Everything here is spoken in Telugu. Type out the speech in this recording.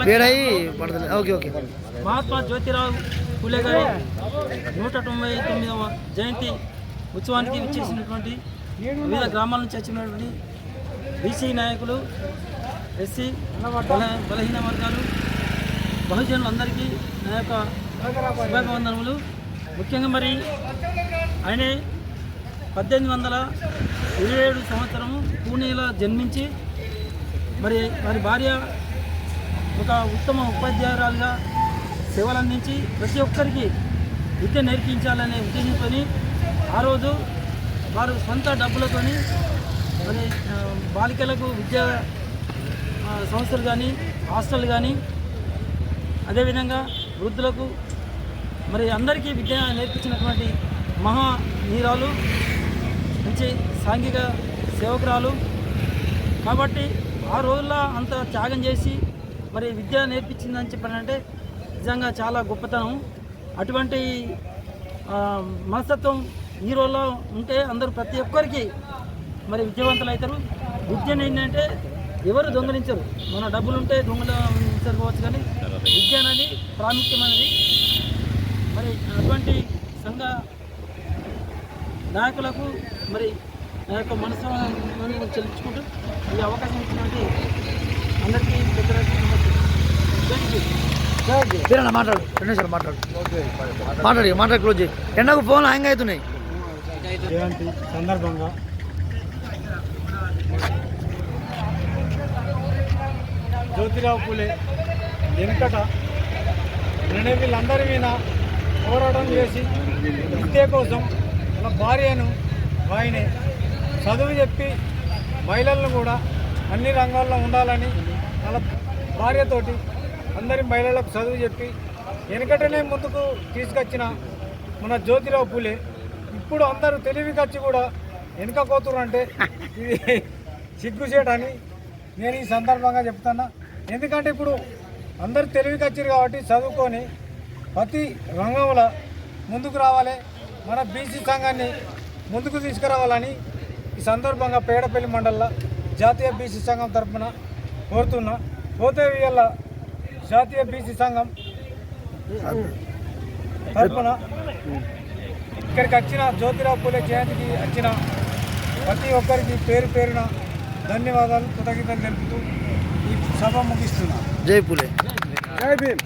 వేడయి ఓకే ఓకే. మహాత్మా జ్యోతిరావు ఫులే గారి నూట తొంభై తొమ్మిదవ జయంతి ఉత్సవానికి విచ్చేసినటువంటి వివిధ గ్రామాల నుంచి వచ్చినటువంటి బీసీ నాయకులు ఎస్సీ బల బలహీన వర్గాలు బహుజనులందరికీ నా యొక్క శుభాభివందనములు. ముఖ్యంగా మరి ఆయనే పద్దెనిమిది వందల ఇరవై ఏడు సంవత్సరము పూణేలో జన్మించి మరి వారి భార్య ఒక ఉత్తమ ఉపాధ్యాయురాలుగా సేవలు అందించి ప్రతి ఒక్కరికి విద్య నేర్పించాలనే ఉద్దేశంతో ఆ రోజు వారు సొంత డబ్బులతోని మరి బాలికలకు విద్యా సంస్థలు కానీ హాస్టల్ కానీ అదేవిధంగా వృద్ధులకు మరి అందరికీ విద్య నేర్పించినటువంటి మహా నీరాలు మంచి సాంఘిక సేవకురాలు. కాబట్టి ఆ రోజుల్లో అంత త్యాగం చేసి మరి విద్య నేర్పించిందని చెప్పానంటే నిజంగా చాలా గొప్పతనం. అటువంటి మనస్తత్వం ఈ రోజులో ఉంటే అందరూ ప్రతి ఒక్కరికి మరి విద్యావంతులు అవుతారు విద్యను ఏంటంటే ఎవరు దొంగలించరు. మన డబ్బులు ఉంటే దొంగలించకపోవచ్చు కానీ విద్య అనేది ప్రాముఖ్యమైనది. మరి అటువంటి సంఘ నాయకులకు మరి నా యొక్క మనసు చెల్లించుకుంటూ ఈ అవకాశం ఇచ్చినటువంటి అందరికీ మాట్లాడు. రెండు మాట్లాడు. మాట్లాడి మాట్లాడి క్లోజ్ చేయి. ఎండకు ఫోన్ హ్యాంగ్ అవుతున్నాయి. జయంతి సందర్భంగా. జ్యోతిరావు పూలే వెనుకట నేను వీళ్ళందరి మీద పోరాటం చేసి విద్య కోసం వాళ్ళ భార్యను ఆయనే చదువు చెప్పి మహిళలను కూడా అన్ని రంగాల్లో ఉండాలని వాళ్ళ భార్యతోటి అందరి మహిళలకు చదువు చెప్పి వెనుకటనే ముందుకు తీసుకొచ్చిన మన జ్యోతిరావు పూలే ఇప్పుడు అందరూ తెలివికి వచ్చి కూడా వెనుక కోతురు ఇది సిగ్గుచేటని నేను ఈ సందర్భంగా చెప్తున్నా. ఎందుకంటే ఇప్పుడు అందరూ తెలివికి వచ్చారు కాబట్టి చదువుకొని ప్రతి రంగంలో ముందుకు రావాలి మన బీసీ సంఘాన్ని ముందుకు తీసుకురావాలని ఈ సందర్భంగా పేడపల్లి మండలంలో జాతీయ బీసీ సంఘం తరఫున కోరుతున్నా. పోతే ఇవాళ జాతీయ బీసీ సంఘం తరఫున ఇక్కడికి వచ్చిన జ్యోతిరావు పూలే జయంతికి వచ్చిన ప్రతి ఒక్కరికి పేరు పేరున ధన్యవాదాలు కృతజ్ఞతలు తెలుపుతూ ఈ సభ ముగిస్తున్నా. జై పూలే. జై భీమ్.